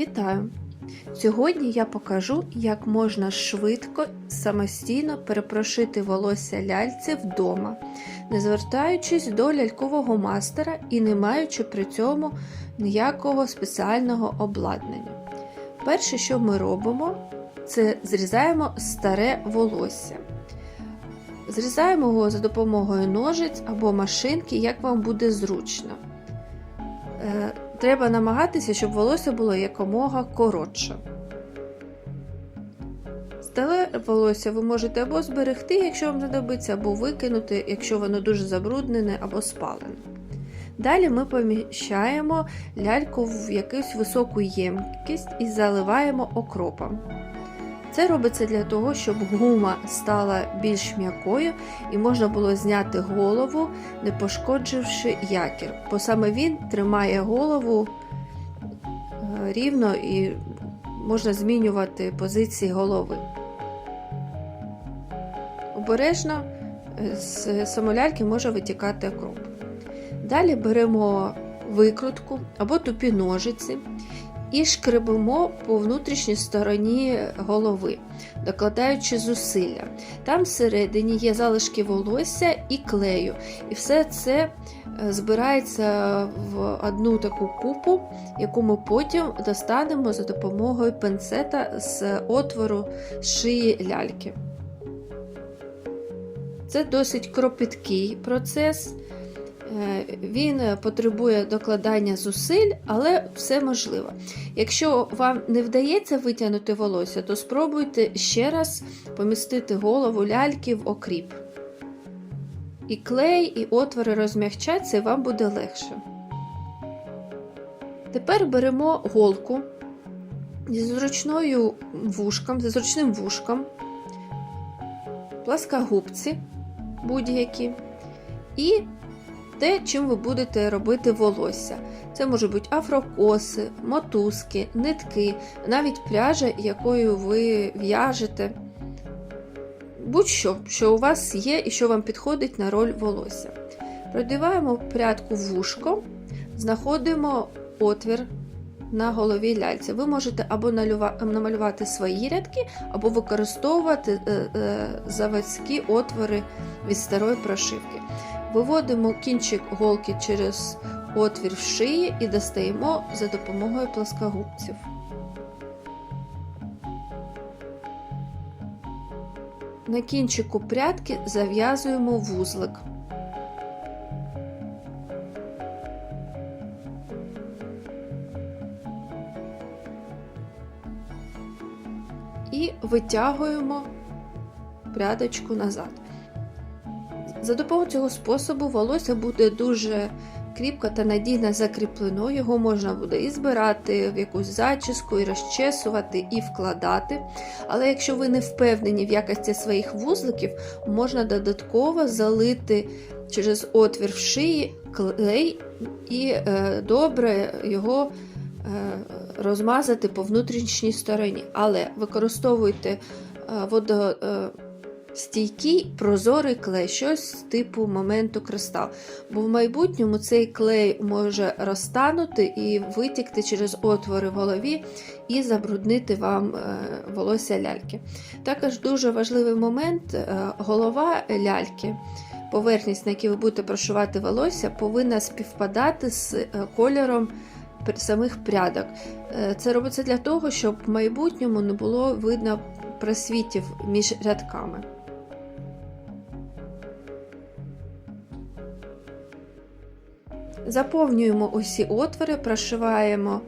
Вітаю! Сьогодні я покажу, як можна швидко самостійно перепрошити волосся ляльці вдома, не звертаючись до лялькового мастера і не маючи при цьому ніякого спеціального обладнання. Перше, що ми робимо, це зрізаємо старе волосся. Зрізаємо його за допомогою ножиць або машинки, як вам буде зручно. Треба намагатися, щоб волосся було якомога коротше. Стале волосся ви можете або зберегти, якщо вам знадобиться, або викинути, якщо воно дуже забруднене або спалене. Далі ми поміщаємо ляльку в якусь високу ємкість і заливаємо окропом. Це робиться для того, щоб гума стала більш м'якою і можна було зняти голову, не пошкодживши якір, бо саме він тримає голову е, рівно і можна змінювати позиції голови. Обережно е, з самоляльки може витікати окроп. Далі беремо викрутку або тупі ножиці і шкребемо по внутрішній стороні голови, докладаючи зусилля. Там всередині є залишки волосся і клею, і все це е, збирається в одну таку купу, яку ми потім достанемо за допомогою пенцета з отвору шиї ляльки. Це досить кропіткий процес. Е, Він потребує докладання зусиль, але все можливо. Якщо вам не вдається витягнути волосся, то спробуйте ще раз помістити голову ляльки в окріп. І клей, і отвори розмягчаться, і вам буде легше. Тепер беремо голку зі зручною вушком, зі зручним вушком, пласкогубці будь-які. І те, чим ви будете робити волосся. Це можуть бути афрокоси, мотузки, нитки, навіть пряжа, якою ви в'яжете. Будь-що, що у вас є і що вам підходить на роль волосся. Продіваємо прядку вушко, знаходимо отвір на голові ляльці. Ви можете або намалювати свої рядки, або використовувати е, е, заводські отвори від старої прошивки. Виводимо кінчик голки через отвір в шиї і достаємо за допомогою плоскогубців. На кінчику прядки зав'язуємо вузлик. І витягуємо прядочку назад. За допомогою цього способу волосся буде дуже кріпко та надійно закріплено. Його можна буде і збирати в якусь зачіску, і розчесувати, і вкладати. Але якщо ви не впевнені в якості своїх вузликів, можна додатково залити через отвір в шиї клей і е, добре його е, розмазати по внутрішній стороні. Але використовуйте е, водо. Стійкий прозорий клей, щось типу моменту кристал. Бо в майбутньому цей клей може розтанути і витікти через отвори в голові і забруднити вам е, волосся ляльки. Також дуже важливий момент е, голова ляльки. Поверхність, на якій ви будете прошивати волосся, повинна співпадати з е, кольором самих прядок. Це робиться для того, щоб в майбутньому не було видно просвітів між рядками. Заповнюємо усі отвори, прошиваємо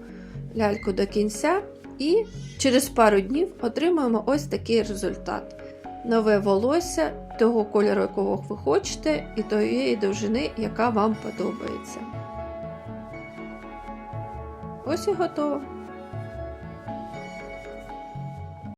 ляльку до кінця і через пару днів отримуємо ось такий результат. Нове волосся того кольору, якого ви хочете, і тієї довжини, яка вам подобається. Ось і готово.